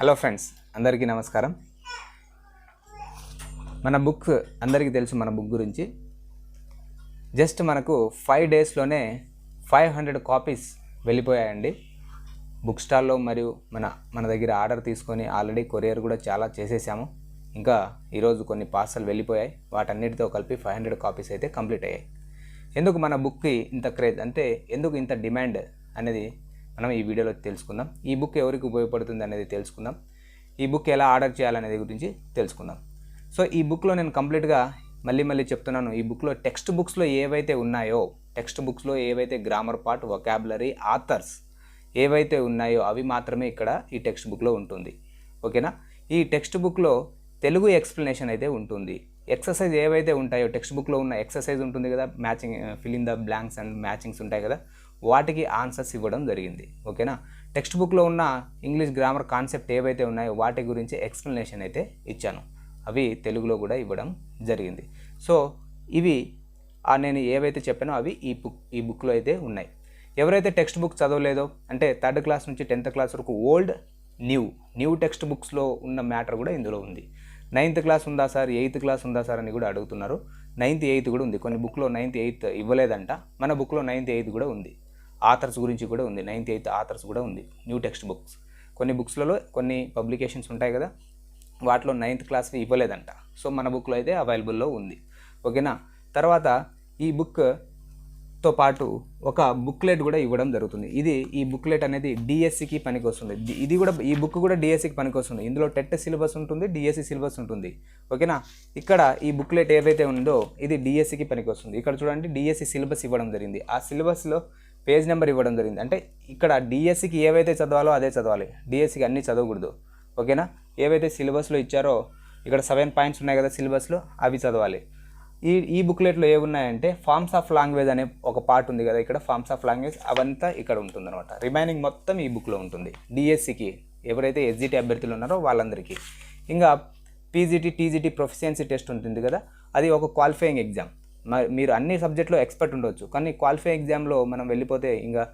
Hello friends అందరికీ నమస్కారం. మన బుక్ అందరికీ తెలుసు మన బుక్ గురించి. జస్ట్ మనకు ఫైవ్ డేస్లోనే ఫైవ్ హండ్రెడ్ కాపీస్ వెళ్ళిపోయాయండి. బుక్ స్టాల్లో మరియు మన మన దగ్గర ఆర్డర్ తీసుకొని ఆల్రెడీ కొరియర్ కూడా చాలా చేసేసాము. ఇంకా ఈరోజు కొన్ని పార్సల్ వెళ్ళిపోయాయి. వాటన్నిటితో కలిపి ఫైవ్ హండ్రెడ్ కాపీస్ అయితే కంప్లీట్ అయ్యాయి. ఎందుకు మన బుక్కి ఇంత క్రేజ్ అంటే ఎందుకు ఇంత డిమాండ్ అనేది మనం ఈ వీడియోలో తెలుసుకుందాం. ఈ బుక్ ఎవరికి ఉపయోగపడుతుంది అనేది తెలుసుకుందాం. ఈ బుక్ ఎలా ఆర్డర్ చేయాలనేది గురించి తెలుసుకుందాం. సో ఈ బుక్లో నేను కంప్లీట్గా మళ్ళీ మళ్ళీ చెప్తున్నాను. ఈ బుక్లో టెక్స్ట్ బుక్స్లో ఏవైతే ఉన్నాయో టెక్స్ట్ బుక్స్లో ఏవైతే గ్రామర్ పార్ట్ వొకాబులరీ ఆథర్స్ ఏవైతే ఉన్నాయో అవి మాత్రమే ఇక్కడ ఈ టెక్స్ట్ బుక్లో ఉంటుంది. ఓకేనా? ఈ టెక్స్ట్ బుక్లో తెలుగు ఎక్స్ప్లెనేషన్ అయితే ఉంటుంది. ఎక్సర్సైజ్ ఏవైతే ఉంటాయో టెక్స్ట్ బుక్లో ఉన్న ఎక్సర్సైజ్ ఉంటుంది కదా? Matching fill in the blanks and matchings ఉంటాయి కదా? వాటికి ఆన్సర్స్ ఇవ్వడం జరిగింది. ఓకేనా? టెక్స్ట్ బుక్లో ఉన్న ఇంగ్లీష్ గ్రామర్ కాన్సెప్ట్ ఏవైతే ఉన్నాయో వాటి గురించి ఎక్స్ప్లెనేషన్ అయితే ఇచ్చాను. అవి తెలుగులో కూడా ఇవ్వడం జరిగింది. సో ఇవి నేను ఏవైతే చెప్పానో అవి ఈ బుక్ ఈ బుక్లో అయితే ఉన్నాయి. ఎవరైతే టెక్స్ట్ బుక్ చదవలేదో అంటే థర్డ్ క్లాస్ నుంచి టెన్త్ క్లాస్ వరకు ఓల్డ్ న్యూ న్యూ టెక్స్ట్ బుక్స్లో ఉన్న మ్యాటర్ కూడా ఇందులో ఉంది. నైన్త్ క్లాస్ ఉందా సార్ ఎయిత్ క్లాస్ ఉందా సార్ అని కూడా అడుగుతున్నారు. నైన్త్ ఎయిత్ కూడా ఉంది. కొన్ని బుక్లో నైన్త్ ఎయిత్ ఇవ్వలేదంట. మన బుక్లో నైన్త్ ఎయిత్ కూడా ఉంది. ఆథర్స్ గురించి కూడా ఉంది. నైన్త్ ఎయిత్ ఆథర్స్ కూడా ఉంది. New text books. కొన్ని బుక్స్లలో కొన్ని పబ్లికేషన్స్ ఉంటాయి కదా వాటిలో నైన్త్ క్లాస్వి ఇవ్వలేదంట. సో మన బుక్లో అయితే అవైలబుల్లో ఉంది. ఓకేనా? తర్వాత ఈ బుక్తో పాటు ఒక బుక్లెట్ కూడా ఇవ్వడం జరుగుతుంది. ఇది ఈ బుక్లెట్ అనేది డిఎస్సికి పనికొస్తుంది. ఇది కూడా ఈ బుక్ కూడా డిఎస్సికి పనికొస్తుంది. ఇందులో టెట్ సిలబస్ ఉంటుంది డిఎస్సి సిలబస్ ఉంటుంది. ఓకేనా? ఇక్కడ ఈ బుక్లెట్ ఏదైతే ఉందో ఇది డిఎస్సికి పనికి వస్తుంది ఇక్కడ చూడండి డిఎస్సి సిలబస్ ఇవ్వడం జరిగింది. ఆ సిలబస్లో పేజ్ నెంబర్ ఇవ్వడం జరిగింది. అంటే ఇక్కడ డిఎస్సికి ఏవైతే చదవాలో అదే చదవాలి. డిఎస్సికి అన్నీ చదవకూడదు. ఓకేనా? ఏవైతే సిలబస్లో ఇచ్చారో ఇక్కడ సెవెన్ పాయింట్స్ ఉన్నాయి కదా సిలబస్లో అవి చదవాలి. ఈ ఈ బుక్లెట్లో ఏమున్నాయంటే ఫార్మ్స్ ఆఫ్ లాంగ్వేజ్ అనే ఒక పార్ట్ ఉంది కదా ఇక్కడ ఫార్మ్స్ ఆఫ్ లాంగ్వేజ్ అవంతా ఇక్కడ ఉంటుంది అనమాట రిమైనింగ్ మొత్తం ఈ బుక్లో ఉంటుంది. డిఎస్సికి ఎవరైతే ఎస్జిటి అభ్యర్థులు ఉన్నారో వాళ్ళందరికీ. ఇంకా పీజీటీ టీజీటీ ప్రొఫిషియన్సీ టెస్ట్ ఉంటుంది కదా అది ఒక క్వాలిఫైయింగ్ ఎగ్జామ్ మరి మీరు అన్ని సబ్జెక్టులో ఎక్స్పర్ట్ ఉండొచ్చు. కానీ క్వాలిఫై ఎగ్జామ్లో మనం వెళ్ళిపోతే ఇంకా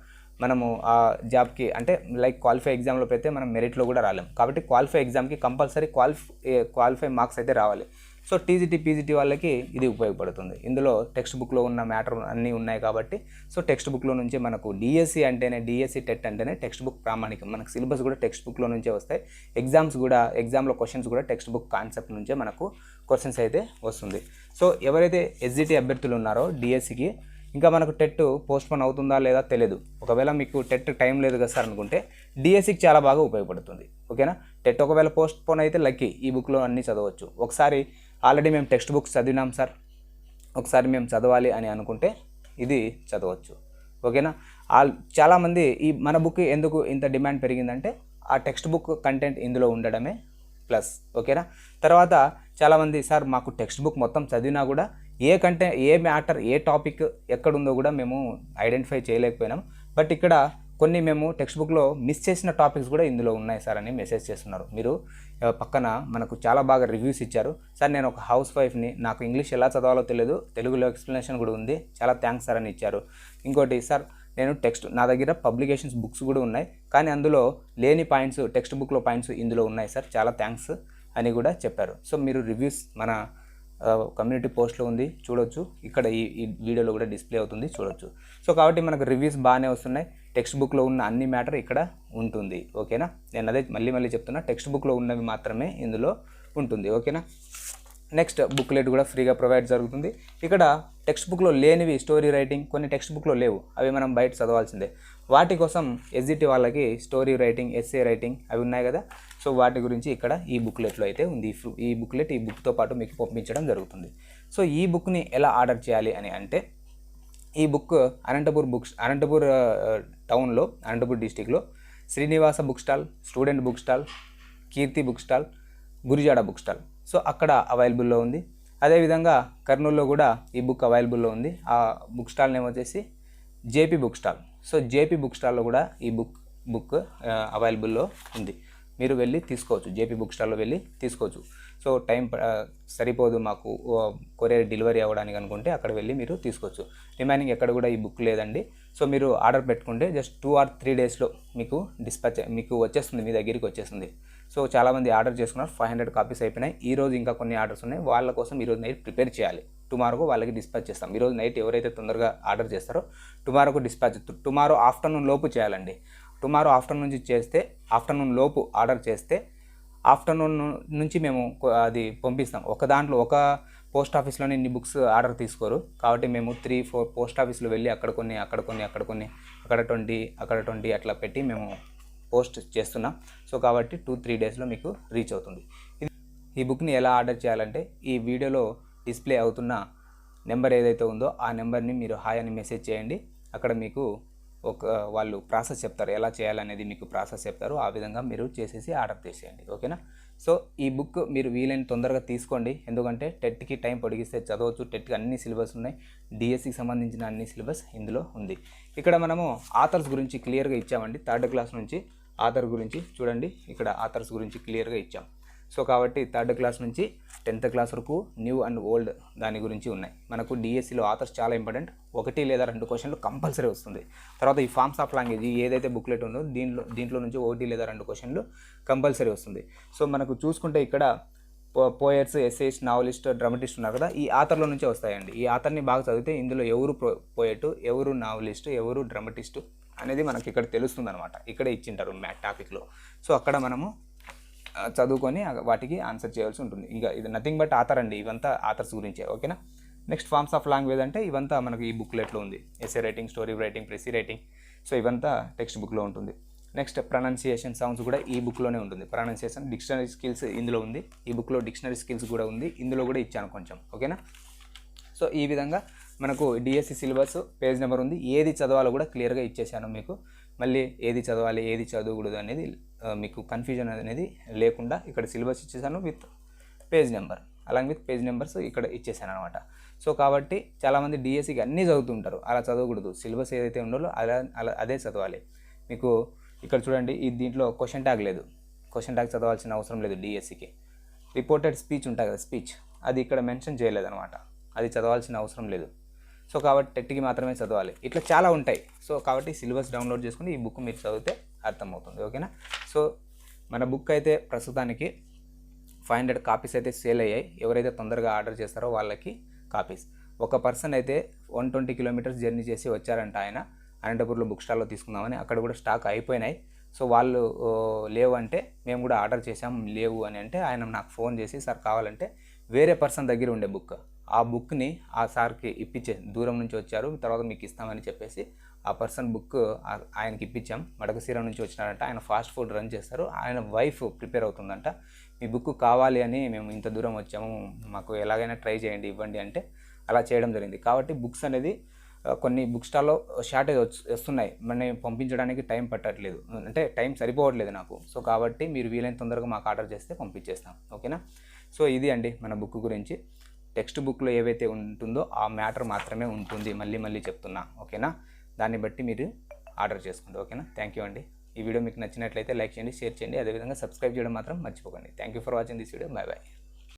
మనము ఆ జాబ్కి అంటే లైక్ క్వాలిఫై ఎగ్జామ్లో పెడితే మనం మెరిట్లో కూడా రాలేం. కాబట్టి క్వాలిఫై ఎగ్జామ్కి కంపల్సరీ క్వాలిఫై క్వాలిఫై మార్క్స్ అయితే రావాలి. సో టీజీటీ పీజీటీ వాళ్ళకి ఇది ఉపయోగపడుతుంది. ఇందులో టెక్స్ట్ బుక్లో ఉన్న మ్యాటర్ అన్నీ ఉన్నాయి కాబట్టి సో టెక్స్ట్ బుక్లో నుంచి మనకు డిఎస్సి అంటేనే డిఎస్సి టెట్ అంటేనే టెక్స్ట్ బుక్ ప్రామాణికం. మనకు సిలబస్ కూడా టెక్స్ట్ బుక్లో నుంచే వస్తాయి. ఎగ్జామ్స్ కూడా ఎగ్జామ్లో క్వశ్చన్స్ కూడా టెక్స్ట్ బుక్ కాన్సెప్ట్ నుంచే మనకు క్వశ్చన్స్ అయితే వస్తుంది. సో ఎవరైతే ఎస్జిటి అభ్యర్థులు ఉన్నారో డిఎస్సికి ఇంకా మనకు టెట్ పోస్ట్పోన్ అవుతుందా లేదా తెలియదు ఒకవేళ మీకు టెట్ టైం లేదు కదా సార్ అనుకుంటే డిఎస్సికి చాలా బాగా ఉపయోగపడుతుంది. ఓకేనా? టెట్ ఒకవేళ పోస్ట్పోన్ అయితే లక్కీ. ఈ బుక్లో అన్నీ చదవచ్చు. ఒకసారి ఆల్రెడీ మేము టెక్స్ట్ బుక్స్ చదివినాం సార్. ఒకసారి మేము చదవాలి అని అనుకుంటే ఇది చదవచ్చు. ఓకేనా? ఆల్ చాలామంది ఈ మన బుక్ ఎందుకు ఇంత డిమాండ్ పెరిగిందంటే ఆ టెక్స్ట్ బుక్ కంటెంట్ ఇందులో ఉండడమే ప్లస్. ఓకేనా? తర్వాత చాలామంది సార్ మాకు టెక్స్ట్ బుక్ మొత్తం చదివినా కూడా ఏ కంటెంట్ ఏ మ్యాటర్ ఏ టాపిక్ ఎక్కడుందో కూడా మేము ఐడెంటిఫై చేయలేకపోయినాం. బట్ ఇక్కడ కొన్ని మేము టెక్స్ట్ బుక్లో మిస్ చేసిన టాపిక్స్ కూడా ఇందులో ఉన్నాయి సార్ అని మెసేజ్ చేస్తున్నారు. మీరు పక్కన మనకు చాలా బాగా రివ్యూస్ ఇచ్చారు. సార్ నేను ఒక హౌస్ వైఫ్ని నాకు ఇంగ్లీష్ ఎలా చదవాలో తెలియదు తెలుగులో ఎక్స్ప్లెనేషన్ కూడా ఉంది. చాలా థ్యాంక్స్ సార్ అని ఇచ్చారు. ఇంకోటి సార్ నేను టెక్స్ట్ నా దగ్గర పబ్లికేషన్స్ బుక్స్ కూడా ఉన్నాయి. కానీ అందులో లేని పాయింట్స్ టెక్స్ట్ బుక్లో పాయింట్స్ ఇందులో ఉన్నాయి సార్ చాలా థ్యాంక్స్ అని కూడా చెప్పారు. సో మీరు రివ్యూస్ మన కమ్యూనిటీ పోస్ట్లో ఉంది చూడొచ్చు. ఇక్కడ ఈ ఈ వీడియోలో కూడా డిస్ప్లే అవుతుంది చూడొచ్చు. సో కాబట్టి మనకు రివ్యూస్ బాగానే వస్తున్నాయి. టెక్స్ట్ బుక్లో ఉన్న అన్ని మ్యాటర్ ఇక్కడ ఉంటుంది. ఓకేనా? నేను అదే మళ్ళీ మళ్ళీ చెప్తున్నా. టెక్స్ట్ బుక్లో ఉన్నవి మాత్రమే ఇందులో ఉంటుంది. ఓకేనా? నెక్స్ట్ బుక్లెట్ కూడా ఫ్రీగా ప్రొవైడ్ జరుగుతుంది. ఇక్కడ టెక్స్ట్ బుక్లో లేనివి స్టోరీ రైటింగ్ కొన్ని టెక్స్ట్ బుక్లో లేవు. అవి మనం బయట చదవాల్సిందే. వాటి కోసం ఎస్జిటి వాళ్ళకి స్టోరీ రైటింగ్ ఎస్ఏ రైటింగ్ అవి ఉన్నాయి కదా? సో వాటి గురించి ఇక్కడ ఈ బుక్లెట్లో అయితే ఉంది. ఈ బుక్లెట్ ఈ బుక్తో పాటు మీకు పంపించడం జరుగుతుంది. సో ఈ బుక్ని ఎలా ఆర్డర్ చేయాలి అని అంటే ఈ బుక్ అనంతపూర్ బుక్స్ అనంతపూర్ టౌన్లో అనంతపూర్ డిస్టిక్లో Srinivasa book stall student book stall Keerthi book stall Gurijada book stall. So అక్కడ అవైలబుల్లో ఉంది. అదేవిధంగా కర్నూలులో కూడా ఈ బుక్ అవైలబుల్లో ఉంది. ఆ బుక్ స్టాల్ నేమ్ వచ్చేసి JP book stall. So JP book స్టాల్లో కూడా ఈ బుక్ బుక్ అవైలబుల్లో ఉంది. మీరు వెళ్ళి తీసుకోవచ్చు. జేపీ బుక్ స్టాల్లో వెళ్ళి తీసుకోవచ్చు. సో టైం ప- సరిపోదు మాకు కొరియర్ డెలివరీ అవ్వడానికి అనుకుంటే అక్కడ వెళ్ళి మీరు తీసుకోవచ్చు. రిమైనింగ్ ఎక్కడ కూడా ఈ బుక్ లేదండి. సో మీరు ఆర్డర్ పెట్టుకుంటే జస్ట్ టూ ఆర్ త్రీ డేస్లో మీకు డిస్పాచ్ మీకు వచ్చేస్తుంది మీ దగ్గరికి వచ్చేస్తుంది. సో చాలామంది ఆర్డర్ చేసుకున్నారు ఫైవ్ హండ్రెడ్ కాపీస్ అయిపోయినాయి. ఈ రోజు ఇంకా కొన్ని ఆర్డర్స్ ఉన్నాయి. వాళ్ళ కోసం ఈరోజు నైట్ ప్రిపేర్ చేయాలి. టుమారోకు వాళ్ళకి డిస్పాచ్ చేస్తాం. ఈరోజు నైట్ ఎవరైతే తొందరగా ఆర్డర్ చేస్తారో టుమారోకు డిస్పాచ్ టుమారో ఆఫ్టర్నూన్ లోపు చేయాలండి. టుమారో ఆఫ్టర్నూన్ నుంచి చేస్తే ఆఫ్టర్నూన్ లోపు ఆర్డర్ చేస్తే ఆఫ్టర్నూన్ నుంచి మేము అది పంపిస్తాం. ఒక దాంట్లో ఒక పోస్ట్ ఆఫీస్లోనే ఇన్ని బుక్స్ ఆర్డర్ తీసుకోరు. కాబట్టి మేము త్రీ ఫోర్ పోస్ట్ ఆఫీస్లో వెళ్ళి అక్కడ కొన్ని అక్కడ కొన్ని అక్కడ కొన్ని అక్కడ ట్వంటీ అక్కడ ట్వంటీ అట్లా పెట్టి మేము పోస్ట్ చేస్తున్నాం. సో కాబట్టి టూ త్రీ డేస్లో మీకు రీచ్ అవుతుంది. ఈ బుక్ని ఎలా ఆర్డర్ చేయాలంటే ఈ వీడియోలో డిస్ప్లే అవుతున్న నెంబర్ ఏదైతే ఉందో ఆ నెంబర్ని మీరు హాయ్ అని మెసేజ్ చేయండి. అక్కడ మీకు ఒక వాళ్ళు ప్రాసెస్ చెప్తారు. ఎలా చేయాలనేది మీకు ప్రాసెస్ చెప్తారు. ఆ విధంగా మీరు చేసేసి ఆర్డర్ చేసేయండి ఓకేనా? సో ఈ బుక్ మీరు వీలైన తొందరగా తీసుకోండి. ఎందుకంటే టెట్కి టైం పొడిగిస్తే చదవచ్చు. టెట్కి అన్ని సిలబస్ ఉన్నాయి. డిఎస్సికి సంబంధించిన అన్ని సిలబస్ ఇందులో ఉంది. ఇక్కడ మనము ఆథర్స్ గురించి క్లియర్గా ఇచ్చామండి. థర్డ్ క్లాస్ నుంచి ఆథర్ గురించి చూడండి. ఇక్కడ ఆథర్స్ గురించి క్లియర్గా ఇచ్చాం. సో కాబట్టి థర్డ్ క్లాస్ నుంచి టెన్త్ క్లాస్ వరకు న్యూ అండ్ ఓల్డ్ దాని గురించి ఉన్నాయి. మనకు డిఎస్సిలో ఆథర్స్ చాలా ఇంపార్టెంట్. ఒకటి లేదా రెండు క్వశ్చన్లు కంపల్సరీ వస్తుంది. తర్వాత ఈ ఫార్మ్స్ ఆఫ్ లాంగ్వేజ్ ఏదైతే బుక్లెట్ ఉందో దీంట్లో దీంట్లో నుంచి ఒకటి లేదా రెండు క్వశ్చన్లు కంపల్సరీ వస్తుంది. సో మనకు చూసుకుంటే ఇక్కడ పోయట్స్ ఎస్ఏస్ నావలిస్ట్ డ్రామటిస్ట్ ఉన్నారు కదా ఈ ఆథర్లో నుంచే వస్తాయండి. ఈ ఆథర్ని బాగా చదివితే ఇందులో ఎవరు పోయట్ ఎవరు నావలిస్ట్ ఎవరు డ్రామటిస్ట్ అనేది మనకి ఇక్కడ తెలుస్తుంది అనమాట ఇక్కడ ఇచ్చింటారు మ్యాట్ టాపిక్లో. సో అక్కడ మనము చదువుకొని వాటికి ఆన్సర్ చేయాల్సి ఉంటుంది. ఇంకా ఇది నథింగ్ బట్ ఆథర్ అండి. ఇవంతా ఆథర్స్ గురించే ఓకేనా నెక్స్ట్ ఫార్మ్స్ ఆఫ్ లాంగ్వేజ్ అంటే ఇవంతా మనకి ఈ బుక్లెట్లో ఉంది. Essay writing story writing precis writing so ఇవంతా టెక్స్ట్ బుక్లో ఉంటుంది. నెక్స్ట్ ప్రొనౌన్సియేషన్ సౌండ్స్ కూడా ఈ బుక్లోనే ఉంటుంది. ప్రొనౌన్సియేషన్ డిక్షనరీ స్కిల్స్ ఇందులో ఉంది. ఈ బుక్లో డిక్షనరీ స్కిల్స్ కూడా ఉంది. ఇందులో కూడా ఇచ్చాను కొంచెం ఓకేనా సో ఈ విధంగా మనకు డిఎస్సి సిలబస్ పేజ్ నెంబర్ ఉంది. ఏది చదవాలో కూడా క్లియర్గా ఇచ్చేసాను మీకు. మళ్ళీ ఏది చదవాలి ఏది చదవకూడదు అనేది మీకు కన్ఫ్యూజన్ అనేది లేకుండా ఇక్కడ సిలబస్ ఇచ్చేసాను విత్ పేజ్ నెంబర్ అలాగే విత్ పేజ్ నెంబర్స్ ఇక్కడ ఇచ్చేసాను అనమాట సో కాబట్టి చాలామంది డిఎస్సికి అన్నీ చదువుతుంటారు. అలా చదవకూడదు. సిలబస్ ఏదైతే ఉండాలో అలా అలా అదే చదవాలి. మీకు ఇక్కడ చూడండి ఈ దీంట్లో క్వశ్చన్ ట్యాగ్ లేదు. క్వశ్చన్ ట్యాగ్ చదవాల్సిన అవసరం లేదు డిఎస్సికి రిపోర్టెడ్ స్పీచ్ ఉంటుంది కదా స్పీచ్ అది ఇక్కడ మెన్షన్ చేయలేదన్నమాట. అది చదవాల్సిన అవసరం లేదు. సో కాబట్టి టెట్కి మాత్రమే చదవాలి. ఇట్లా చాలా ఉంటాయి. సో కాబట్టి సిలబస్ డౌన్లోడ్ చేసుకుని ఈ బుక్ మీరు చదివితే అర్థమవుతుంది. ఓకేనా? సో మన బుక్ అయితే ప్రస్తుతానికి ఫైవ్ హండ్రెడ్ కాపీస్ అయితే సేల్ అయ్యాయి. ఎవరైతే తొందరగా ఆర్డర్ చేస్తారో వాళ్ళకి కాపీస్. ఒక పర్సన్ అయితే వన్ ట్వంటీ కిలోమీటర్స్ జర్నీ చేసి వచ్చారంట ఆయన. అనంతపూర్లో బుక్ స్టాల్లో తీసుకుందామని. అక్కడ కూడా స్టాక్ అయిపోయినాయి. సో వాళ్ళు లేవు అంటే మేము కూడా ఆర్డర్ చేసాం లేవు అని అంటే ఆయన నాకు ఫోన్ చేసి సార్ కావాలంటే వేరే పర్సన్ దగ్గర ఉండే బుక్. ఆ బుక్ని ఆ సార్కి ఇప్పించే దూరం నుంచి వచ్చారు. తర్వాత మీకు ఇస్తామని చెప్పేసి ఆ పర్సన్ బుక్ ఆయనకి ఇప్పించాం. మడకశీర నుంచి వచ్చినారంట ఆయన ఫాస్ట్ ఫుడ్ రన్ చేస్తారు. ఆయన వైఫ్ ప్రిపేర్ అవుతుందంట. మీ బుక్ కావాలి అని మేము ఇంత దూరం వచ్చాము. మాకు ఎలాగైనా ట్రై చేయండి ఇవ్వండి అంటే అలా చేయడం జరిగింది. కాబట్టి బుక్స్ అనేది కొన్ని బుక్ స్టాల్లో షార్టేజ్ వస్తున్నాయి. మన పంపించడానికి టైం పట్టట్లేదు. అంటే టైం సరిపోవట్లేదు నాకు. సో కాబట్టి మీరు వీలైన తొందరగా మాకు ఆర్డర్ చేస్తే పంపించేస్తాం. ఓకేనా? సో ఇది అండి మన బుక్ గురించి. టెక్స్ట్ బుక్లో ఏవైతే ఉంటుందో ఆ మ్యాటర్ మాత్రమే ఉంటుంది. మళ్ళీ మళ్ళీ చెప్తున్నా. ఓకేనా? దాన్ని బట్టి మీరు ఆర్డర్ చేసుకోండి ఓకేనా? థ్యాంక్ యూ అండి. ఈ వీడియో మీకు నచ్చినట్లయితే లైక్ చేయండి షేర్ చేయండి. అదేవిధంగా సబ్స్క్రైబ్ చేయడం మాత్రం మర్చిపోకండి. Thank you for watching this video. Bye bye